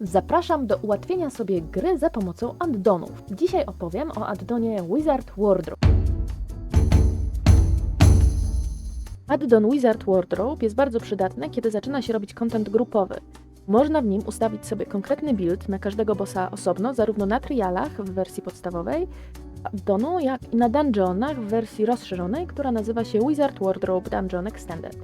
Zapraszam do ułatwienia sobie gry za pomocą addonów. Dzisiaj opowiem o addonie Wizard Wardrobe. Addon Wizard Wardrobe jest bardzo przydatny, kiedy zaczyna się robić content grupowy. Można w nim ustawić sobie konkretny build na każdego bossa osobno, zarówno na trialach w wersji podstawowej addonu, jak i na dungeonach w wersji rozszerzonej, która nazywa się Wizard Wardrobe Dungeon Extended.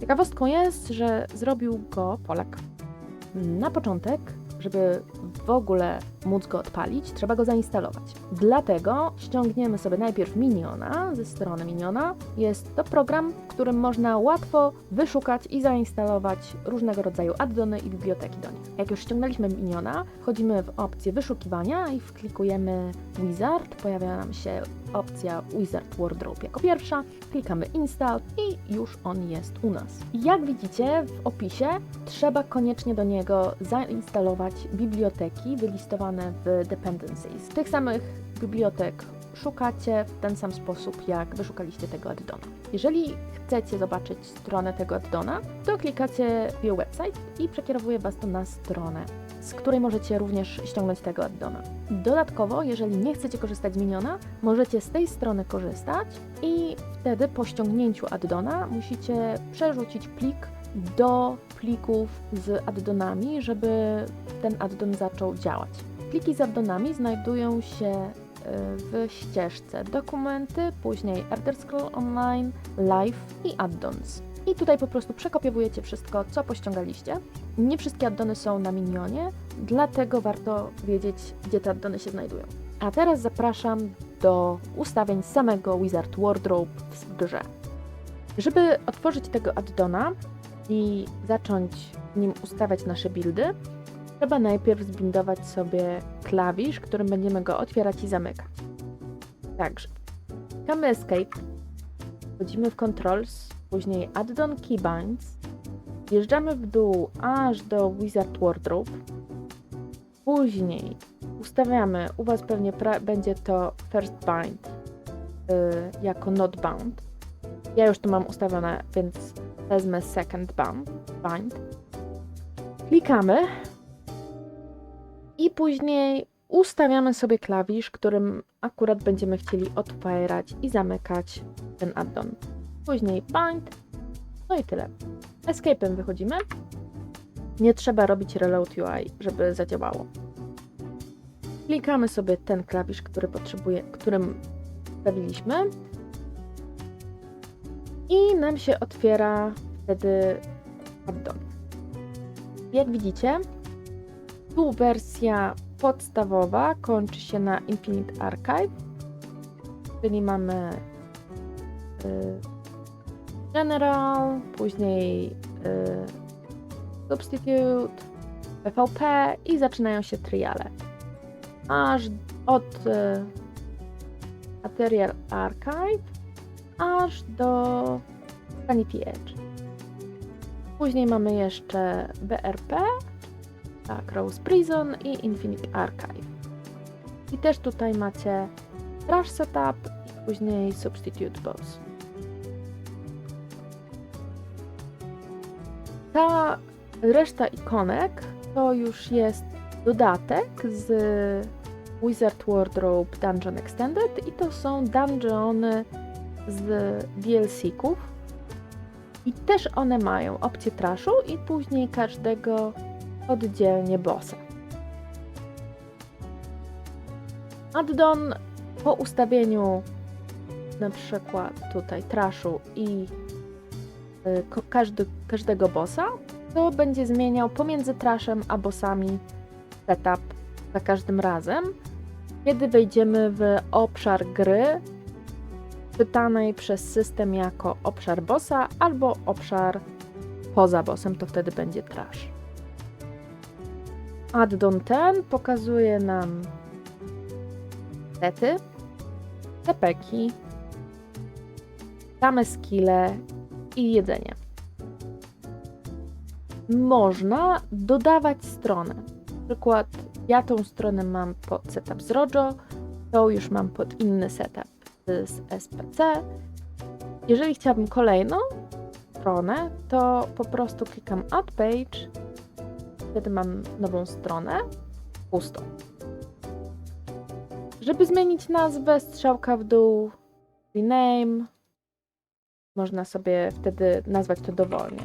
Ciekawostką jest, że zrobił go Polak. Na początek, żeby w ogóle móc go odpalić, trzeba go zainstalować. Dlatego ściągniemy sobie najpierw Miniona ze strony Miniona. Jest to program, w którym można łatwo wyszukać i zainstalować różnego rodzaju addony i biblioteki do nich. Jak już ściągnęliśmy Miniona, wchodzimy w opcję wyszukiwania i wklikujemy Wizard. Pojawia nam się opcja Wizard Wardrobe jako pierwsza. Klikamy Install i już on jest u nas. Jak widzicie w opisie, trzeba koniecznie do niego zainstalować biblioteki wylistowane w Dependencies. Tych samych bibliotek szukacie w ten sam sposób, jak wyszukaliście tego addona. Jeżeli chcecie zobaczyć stronę tego addona, to klikacie View Website i przekierowuje Was to na stronę, z której możecie również ściągnąć tego addona. Dodatkowo, jeżeli nie chcecie korzystać z Miniona, możecie z tej strony korzystać i wtedy po ściągnięciu addona musicie przerzucić plik do plików z addonami, żeby ten addon zaczął działać. Pliki z addonami znajdują się y, w ścieżce dokumenty, później Elder Scroll Online, Live i addons. I tutaj po prostu przekopiowujecie wszystko, co pościągaliście. Nie wszystkie addony są na minionie, dlatego warto wiedzieć, gdzie te addony się znajdują. A teraz zapraszam do ustawień samego Wizard Wardrobe w grze. Żeby otworzyć tego addona i zacząć nim ustawiać nasze buildy, trzeba najpierw zbindować sobie klawisz, którym będziemy go otwierać i zamykać. Także klikamy Escape, wchodzimy w Controls, później Addon Keybinds, wjeżdżamy w dół aż do Wizard Wardrobe, później ustawiamy, u Was pewnie będzie to First Bind y, jako Not Bound. Ja już to mam ustawione, więc wezmę Second Bound, Bind. Klikamy i później ustawiamy sobie klawisz, którym akurat będziemy chcieli otwierać i zamykać ten addon. Później bind, no i tyle. Escape'em wychodzimy. Nie trzeba robić reload UI, żeby zadziałało. Klikamy sobie ten klawisz, który potrzebuje, którym wstawiliśmy. I nam się otwiera wtedy addon. Jak widzicie, tu wersja podstawowa kończy się na Infinite Archive, czyli mamy y, General, później y, Substitute, PvP i zaczynają się triale. Aż od y, Material Archive aż do Sanity Edge. Później mamy jeszcze BRP, tak, Rose Prison i Infinite Archive. I też tutaj macie Trash Setup i później Substitute Boss. Ta reszta ikonek to już jest dodatek z Wizard Wardrobe Dungeon Extended i to są dungeony z DLC-ków. I też one mają opcję trashu i później każdego oddzielnie bossa. Addon po ustawieniu na przykład tutaj trashu i każdy, każdego bossa, to będzie zmieniał pomiędzy trashem a bossami setup za każdym razem, kiedy wejdziemy w obszar gry czytanej przez system jako obszar bossa albo obszar poza bossem, to wtedy będzie trash. Addon ten pokazuje nam sety, tepeki, same skille i jedzenie. Można dodawać stronę. Na przykład ja tą stronę mam pod setup z Rojo, tą już mam pod inny setup z SPC. Jeżeli chciałabym kolejną stronę, to po prostu klikam Add Page Wtedy mam nową stronę, pustą. Żeby zmienić nazwę, strzałka w dół, rename. Można sobie wtedy nazwać to dowolnie.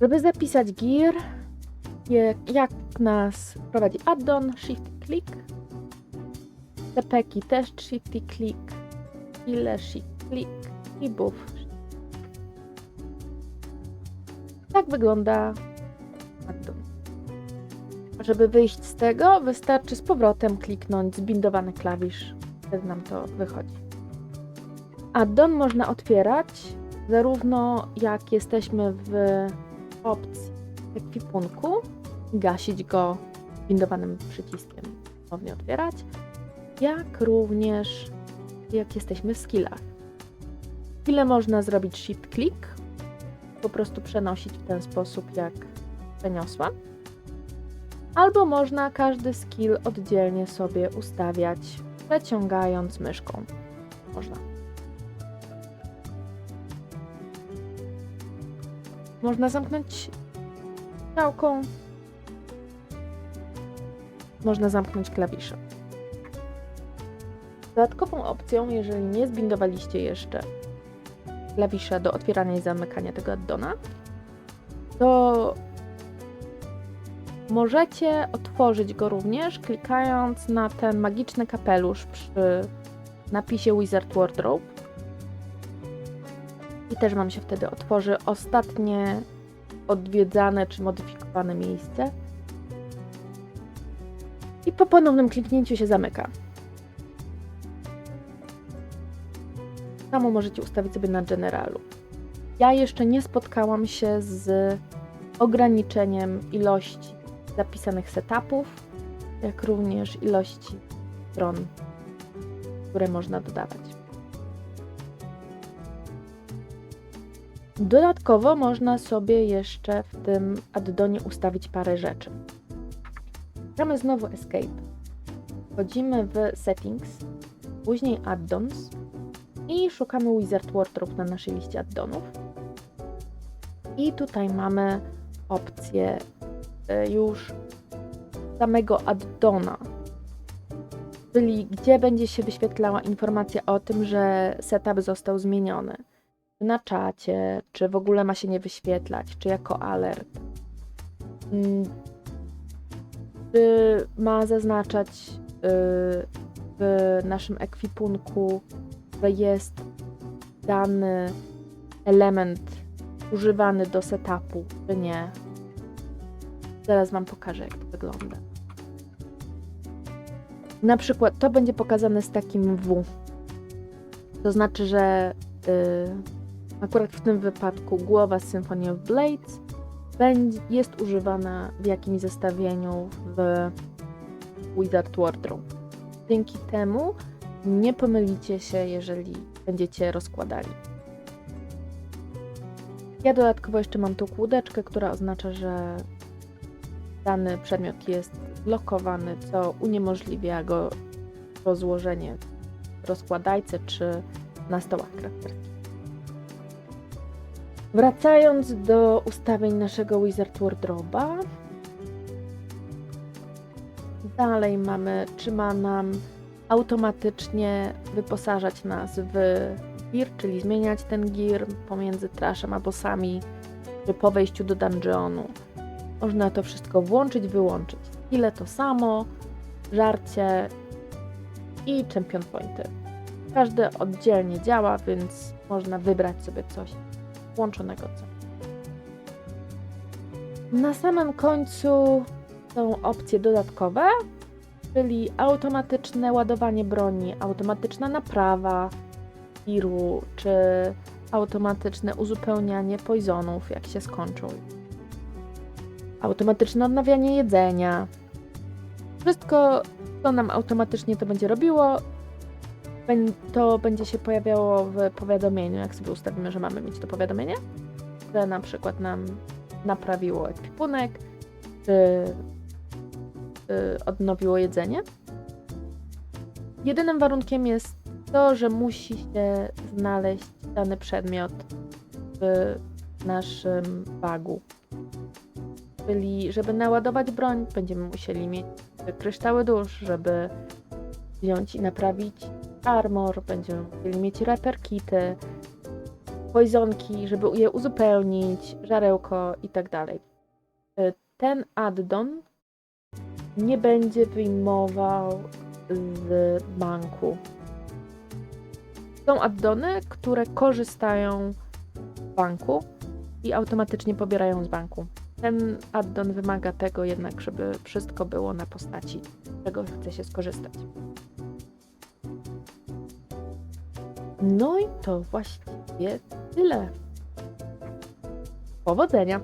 Żeby zapisać gear, jak, nas prowadzi addon, shift click. Tepeki też shift click. Ile shift click i buff. Tak wygląda addon. Żeby wyjść z tego, wystarczy z powrotem kliknąć zbindowany klawisz. Wtedy nam to wychodzi. Addon można otwierać zarówno jak jesteśmy w opcji ekwipunku, gasić go zbindowanym przyciskiem, ponownie otwierać, jak również jak jesteśmy w skillach. Skille można zrobić shift click, po prostu przenosić w ten sposób, jak przeniosłam. Albo można każdy skill oddzielnie sobie ustawiać, przeciągając myszką. Można. Można zamknąć strzałką. Można zamknąć klawiszem. Dodatkową opcją, jeżeli nie zbindowaliście jeszcze klawisza do otwierania i zamykania tego addona, to możecie otworzyć go również klikając na ten magiczny kapelusz przy napisie Wizard Wardrobe. I też Wam się wtedy otworzy ostatnie odwiedzane czy modyfikowane miejsce. I po ponownym kliknięciu się zamyka. Samo możecie ustawić sobie na generalu. Ja jeszcze nie spotkałam się z ograniczeniem ilości zapisanych setupów, jak również ilości stron, które można dodawać. Dodatkowo można sobie jeszcze w tym addonie ustawić parę rzeczy. Gramy znowu Escape. Wchodzimy w Settings, później Addons i szukamy Wizard Wardrobe na naszej liście addonów. I tutaj mamy opcję już samego addona, czyli gdzie będzie się wyświetlała informacja o tym, że setup został zmieniony. Czy na czacie, czy w ogóle ma się nie wyświetlać, czy jako alert. Mm, Czy ma zaznaczać y, w naszym ekwipunku, że jest dany element używany do setupu, czy nie. Zaraz Wam pokażę, jak to wygląda. Na przykład to będzie pokazane z takim W. To znaczy, że y, akurat w tym wypadku głowa Symphony of Blades będzie, jest używana w jakimś zestawieniu w Wizard Wardrobe. Dzięki temu nie pomylicie się, jeżeli będziecie rozkładali. Ja dodatkowo jeszcze mam tu kłódeczkę, która oznacza, że dany przedmiot jest blokowany, co uniemożliwia go rozłożenie w rozkładajce czy na stołach crafterskich. Wracając do ustawień naszego Wizard Wardrobe'a, dalej mamy, czy ma nam automatycznie wyposażać nas w gear, czyli zmieniać ten gear pomiędzy trashem a bossami, czy po wejściu do dungeonu. Można to wszystko włączyć, wyłączyć. Ile to samo, żarcie i champion pointy. Każde oddzielnie działa, więc można wybrać sobie coś włączonego. Co. Na samym końcu są opcje dodatkowe, czyli automatyczne ładowanie broni, automatyczna naprawa tiru, czy automatyczne uzupełnianie poisonów, jak się skończą. Automatyczne odnawianie jedzenia. Wszystko, co nam automatycznie to będzie robiło, to będzie się pojawiało w powiadomieniu, jak sobie ustawimy, że mamy mieć to powiadomienie, że na przykład nam naprawiło ekwipunek, czy odnowiło jedzenie. Jedynym warunkiem jest to, że musi się znaleźć dany przedmiot w naszym bagu. Czyli, żeby naładować broń, będziemy musieli mieć kryształy dusz, żeby wziąć i naprawić armor, będziemy musieli mieć repair kity, poisonki, żeby je uzupełnić, żarełko i tak dalej. Y, Ten addon nie będzie wyjmował z banku. Są addony, które korzystają z banku i automatycznie pobierają z banku. Ten addon wymaga tego jednak, żeby wszystko było na postaci, z czego chce się skorzystać. No i to właściwie tyle. Powodzenia!